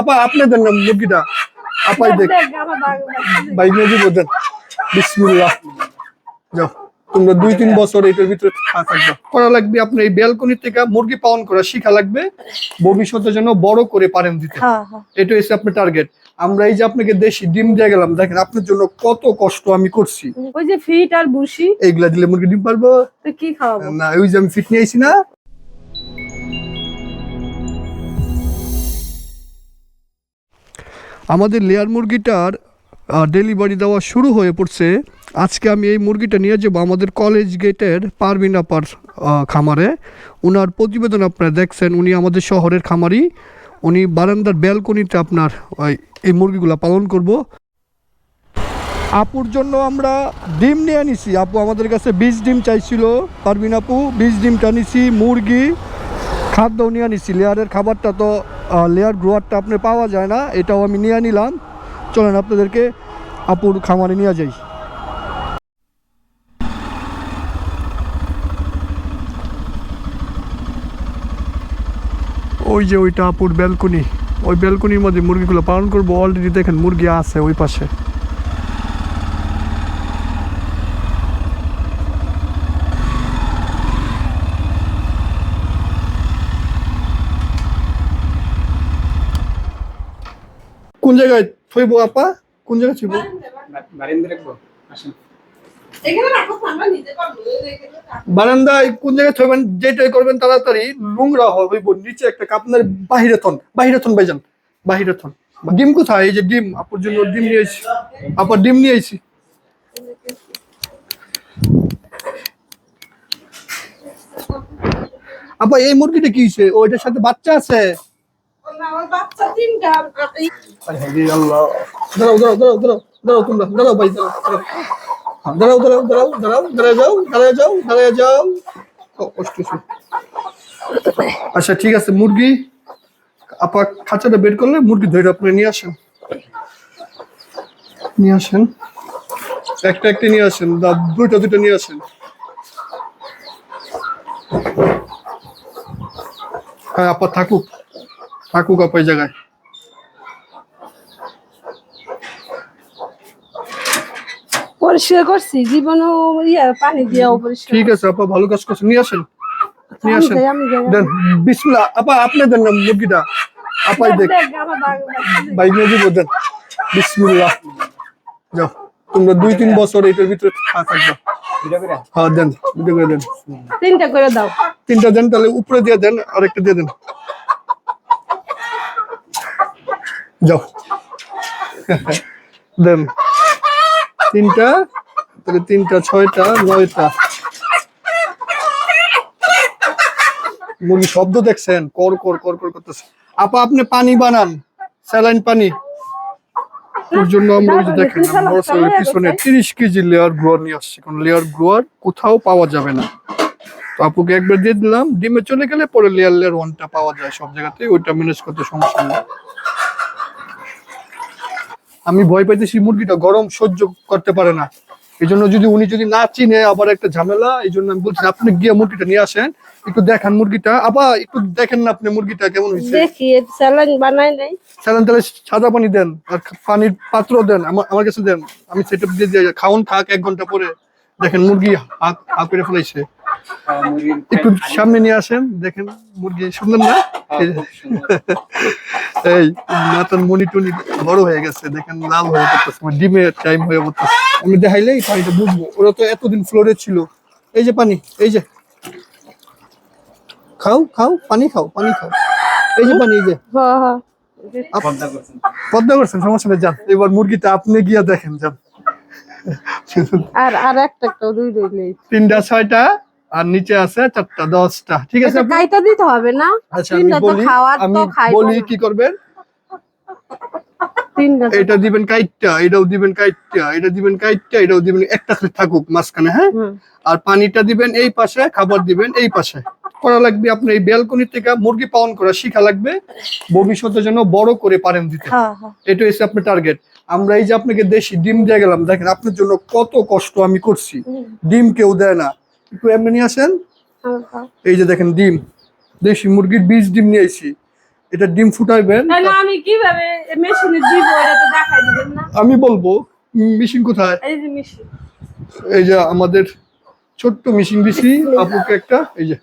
আপা আপনি দেন না মুরগিটা আপাই দেখ। ভাই মেজি বিসমিল্লাহ। যাও তোমরা দুই তিন বছর এটার ভিতরে থাকবে। করা লাগবে আপনি এই ব্যালকনি থেকে মুরগি পালন করা শিখা লাগবে। ভবিষ্যতে যেন বড় করে পারেন দিতে। হ্যাঁ হ্যাঁ। এটা হচ্ছে আপনার টার্গেট আমরা এই যে আপনাকে দেশি ডিম দিয়ে গেলাম দেখেন আপনার জন্য কত কষ্ট আমি করছি। ওই যে ফিট আর বুসি এইগুলা দিলে মুরগি ডিম পারব। কি খাওয়াবো? না ওই যে আমি ফিট নিয়েছি না। আমাদের লেয়ার মুরগিটার ডেলিভারি দেওয়া শুরু হয়ে পড়ছে। আজকে আমি এই মুরগিটা নিয়ে যাব আমাদের কলেজ গেটের পারবিন আপার খামারে। ওনার প্রতিবেদন আপনারা দেখছেন, উনি আমাদের শহরের খামারি। উনি বারান্দার ব্যালকনিতে আপনার এই মুরগিগুলো পালন করব। আপুর জন্য আমরা ডিম নিয়ে নিছি আপু আমাদের কাছে বীজ ডিম চাইছিল। পারবিন আপু, বীজ ডিমটা নিছি মুরগি, খাদ্য নিয়ে নিছি লেয়ারের খাবারটা তো লেয়ার গ্রোয়ারটা আপনি পাওয়া যায় না, এটাও আমি নিয়ে নিলাম। চলেন আপনাদেরকে আপুর খামারে নিয়ে যাই। ওই যে ওইটা আপুর ব্যালকনি ওই ব্যালকনির মধ্যে মুরগিগুলো পালন করব অলরেডি দেখেন মুরগি আছে ওই পাশে। কোন জায়গায় থইব আপা? কোন জায়গায় থইব? বারিন্দা রাখব আসেন। এখানে রাখো আমরা নিতে পারব বারান্দায় কোন জায়গায় থইবেন যেটাই করবেন তাড়াতাড়ি নোংরা হইব নিচে একটা কাপ আপনার বাহিরে থন বাহিরে থন ভাইজান বাহিরে থন। ডিম কোথায়? এই যে ডিম আপুর জন্য ডিম নিয়ে আইছি। আপার ডিম নিয়ে আইছি। আপা এই মুরগিটা কি হয়েছে ওইটার সাথে বাচ্চা আছে আমার বাচ্চা তিনটা আরে হায় দাঁড়াও দাঁড়াও দাঁড়াও দাঁড়াও দাঁড়ায় যাও দাঁড়ায় যাও দাঁড়ায় যাও। আচ্ছা ঠিক আছে, মুরগি আপা খাঁচাটা বের করলে মুরগি ধরে আপনি নিয়ে আসেন। নিয়ে আসেন। একটা একটা নিয়ে আসেন দুইটা দুইটা নিয়ে আসেন। হ্যাঁ আপা থাকুক থাকুক আপা এই জায়গায়। পরিষ্কার করছি জীবনও ইয়া পানি দিয়ে পরিষ্কার ঠিক আছে আপা ভালো কাজ করছেন নিয়ে আসেন। নিয়ে আসেন। দেন বিসমিল্লাহ আপা আপনি দেন না মুরগিটা। আপাই দেখ ভাই নিয়ে দিব দেন। বিসমিল্লাহ। যাও তোমরা দুই তিন বছর এটার ভিতরে থাকবে। হ্যাঁ দেন ভিডিও করে দেন। তিনটা করে দাও। তিনটা দেন তাহলে উপরে দিয়ে দেন আর দিয়ে দেন। যাও। দেন। তিনটা তাহলে তিনটা ছয়টা নয়টা। মুরগি শব্দ দেখছেন? কর কর কর কর করতেছে। আপা আপনি পানি বানান স্যালাইন পানি। ওর জন্য আমরা ওই যে দেখেন পিছনে তিরিশ কেজি লেয়ার গ্রোয়ার নিয়ে আসছি। কারণ লেয়ার গ্রোয়ার কোথাও পাওয়া যাবে না। তো আপুকে একবার দিয়ে দিলাম। ডিমে চলে গেলে পরে লেয়ার লেয়ার ওয়ানটা পাওয়া যায় সব জায়গাতে ওইটা ম্যানেজ করতে সমস্যা নেই। আমি ভয় পাইতেছি মুরগিটা গরম সহ্য করতে পারে না। এই জন্য যদি উনি যদি না চিনে আবার একটা ঝামেলা এই জন্য আমি বলছি আপনি গিয়ে মুরগিটা নিয়ে আসেন একটু দেখান মুরগিটা। আবার একটু দেখেন না আপনি মুরগিটা কেমন হয়েছে। দেখি স্যালাইন বানাই নাই। সাধারণ তাহলে সাদা পানি দেন আর পানির পাত্র দেন আমার আমার কাছে দেন। আমি সেট দিয়ে দিয়ে খাওন খাক এক ঘণ্টা পরে দেখেন মুরগি হাত হাত করে ফেলাইছে। একটু সামনে নিয়ে আসেন দেখেন মুরগি সুন্দর না? এই যে। মাথার মনি টনি বড় হয়ে গেছে দেখেন লাল হয়ে পড়তেছে মানে ডিমের টাইম হয়ে পড়তেছে। আমি দেখাইলেই পানিটা বুঝব ওরা তো এতদিন ফ্লোরে ছিল। এই যে পানি এই যে। খাও খাও পানি খাও পানি খাও। এই যে পানি এই যে। হ্যাঁ হ্যাঁ। পদ্মা করছেন। সমস্যা নেই যান। এবার মুরগিটা আপনি গিয়া দেখেন যান। আর আর একটা একটা দুই রইলে তিনটা ছয়টা। আর নিচে আছে চারটা দশটা। ঠিক আছে এটা কাইটা দিতে হবে না? আচ্ছা আমি বলি আমি বলি কি করবেন? এটা দিবেন কাইটটা এটাও দিবেন কাইটটা এটা দিবেন কাইটটা এটাও দিবেন একটা থাকুক মাঝখানে হ্যাঁ? আর পানিটা দিবেন এই পাশে খাবার দিবেন এই পাশে। করা লাগবে আপনি এই ব্যালকনি থেকে মুরগি পালন করা শিখা লাগবে। ভবিষ্যতে যেন বড় করে পারেন দিতে। হ্যাঁ হ্যাঁ। এটা হচ্ছে আপনার টার্গেট আমরা এই যে আপনাকে দেশি ডিম দিয়ে গেলাম দেখেন আপনার জন্য কত কষ্ট আমি করছি। ডিম কেউ দেয় না। একটু এমনি নিয়ে আসেন। হ্যাঁ। এই যে দেখেন ডিম দেশি মুরগির বীজ ডিম নিয়ে আইছি এটা ডিম ফুটাইবেন। আমি কীভাবে মেশিনে দিব এটা তো দেখাই দিবেন না। আমি বলব মেশিন কোথায়? এই যে মেশিন। এই যে আমাদের ছোট্ট মেশিন দিছি আপুকে একটা এই যে।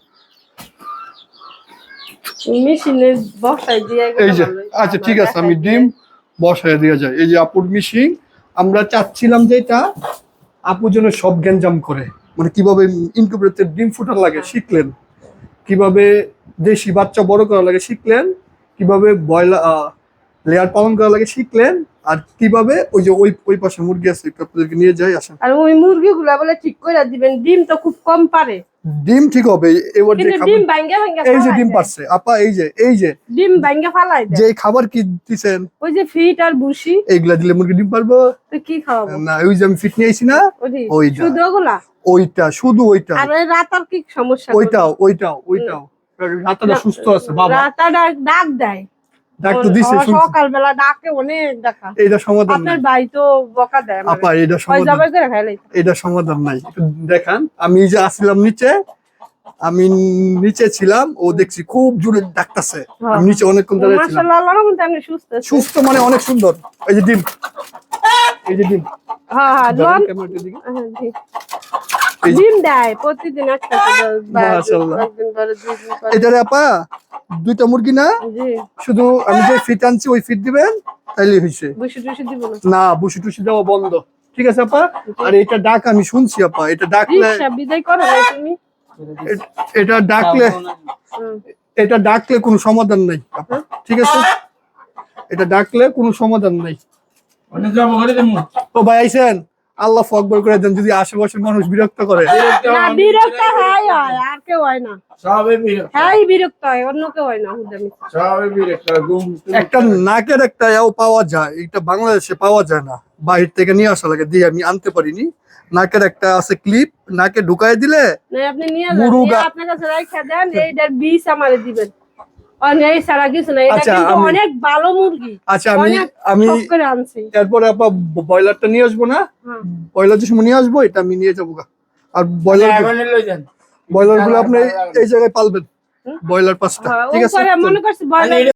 মেশিনে বসাই দিয়ে এই যে আচ্ছা ঠিক আছে আমি ডিম বসায় দেওয়া যায় এই যে আপুর মিশিং আমরা চাচ্ছিলাম যে এটা আপু যেন সব গ্যাঞ্জাম করে। মানে কীভাবে ইনকিউবেটর ডিম ফুটার লাগে শিখলেন? কীভাবে দেশি বাচ্চা বড় করা লাগে শিখলেন? কীভাবে বয়লা লেয়ার পালন করা লাগে শিখলেন আর কীভাবে ওই যে ওই ওই পাশে মুরগি আছে একটু আপনাদেরকে নিয়ে যাই আসেন। আর ওই মুরগিগুলা বলে ঠিক করে দিবেন ডিম তো খুব কম পারে। ডিম ঠিক হবে এবার যে ডিম ভাঙ্গা ভাঙ্গা এই যে ডিম পারছে আপা এই যে এই যে। ডিম ভাঙ্গা ফালাই দেয়। যে খাবার কি দিছেন? ওই যে ফিট আর বুসি এইগুলা দিলে মুরগি ডিম পারব। তো কি খাওয়াবো? না ওই যে আমি ফিট নিয়ে আইছি না ওই। শুধু ওগুলা? ওইটা শুধু ওইটা। আর ওই রাতার কি সমস্যা ওইটাও ওইটাও ওইটাও। রাতাটা সুস্থ আছে বাবা। রাতা ডাক ডাক দেয় দিছে সকালবেলা ডাকে অনেক ডাকা সমাধান আপনার নাই। ভাই তো বকা দেয় আপা এটা সমাধান এটা নাই। দেখান। আমি যে নিচে আমি নিচে ছিলাম ও দেখছি খুব জোরে ডাকতাছে। হ্যাঁ। আমি নিচে অনেকক্ষণ ছিলাম। সুস্থ সুস্থ মানে অনেক সুন্দর। এই যে ডিম। এই যে ডিম। হ্যাঁ হ্যাঁ। হ্যাঁ, ডিম দেয় প্রতিদিন একটা মাশাআল্লাহ। এটারে আপা দুইটা মুরগি না? শুধু আমি যে ফিট আনছি ওই ফিট দিবেন? তাইলে হয়েছে না। বুসি টুসি দেওয়া বন্ধ। ঠিক আছে আপা? আর এটা ডাক আমি শুনছি আপা। এটা ডাকলে এটা ডাকলে এটা ডাকলে কোনো সমাধান নাই আপা। ঠিক আছে? এটা ডাকলে কোনো সমাধান নাই। ও ভাই আইছেন আল্লাহ ফকবর করে দেন যদি আশেপাশের মানুষ বিরক্ত করে। না বিরক্ত হয় আর কেউ হয় না। সবে বিরক্ত হ্যাঁ। বিরক্ত হয় অন্য কেউ হয় না হুদামি বিরক্ত একটা নাকের একটা এও পাওয়া যায় এটা বাংলাদেশে পাওয়া যায় না। বাহির থেকে নিয়ে আসা লাগে দিয়ে আমি আনতে পারিনি। নাকের একটা আছে ক্লিপ নাকে ঢুকাই দিলে আপনি মুরুগা। নিয়ে আপনার কাছে রাখা দেন এইটার বিষ আমারে দিবেন। অনেক সারা কিছু না এটা আচ্ছা, কিন্তু আমি- অনেক ভালো মুরগি। আচ্ছা আমি আমি করে আনছি। এরপরে আপা ব্রয়লারটা নিয়ে আসব না? হ্যাঁ। ব্রয়লার যে সময় নিয়ে আসব এটা আমি নিয়ে যাব আর ব্রয়লার ব্রয়লারগুলো আপনি এই জায়গায় পালবেন ব্রয়লার পাঁচটা হ্যাঁ, ঠিক আছে? মনে করছি বয়লার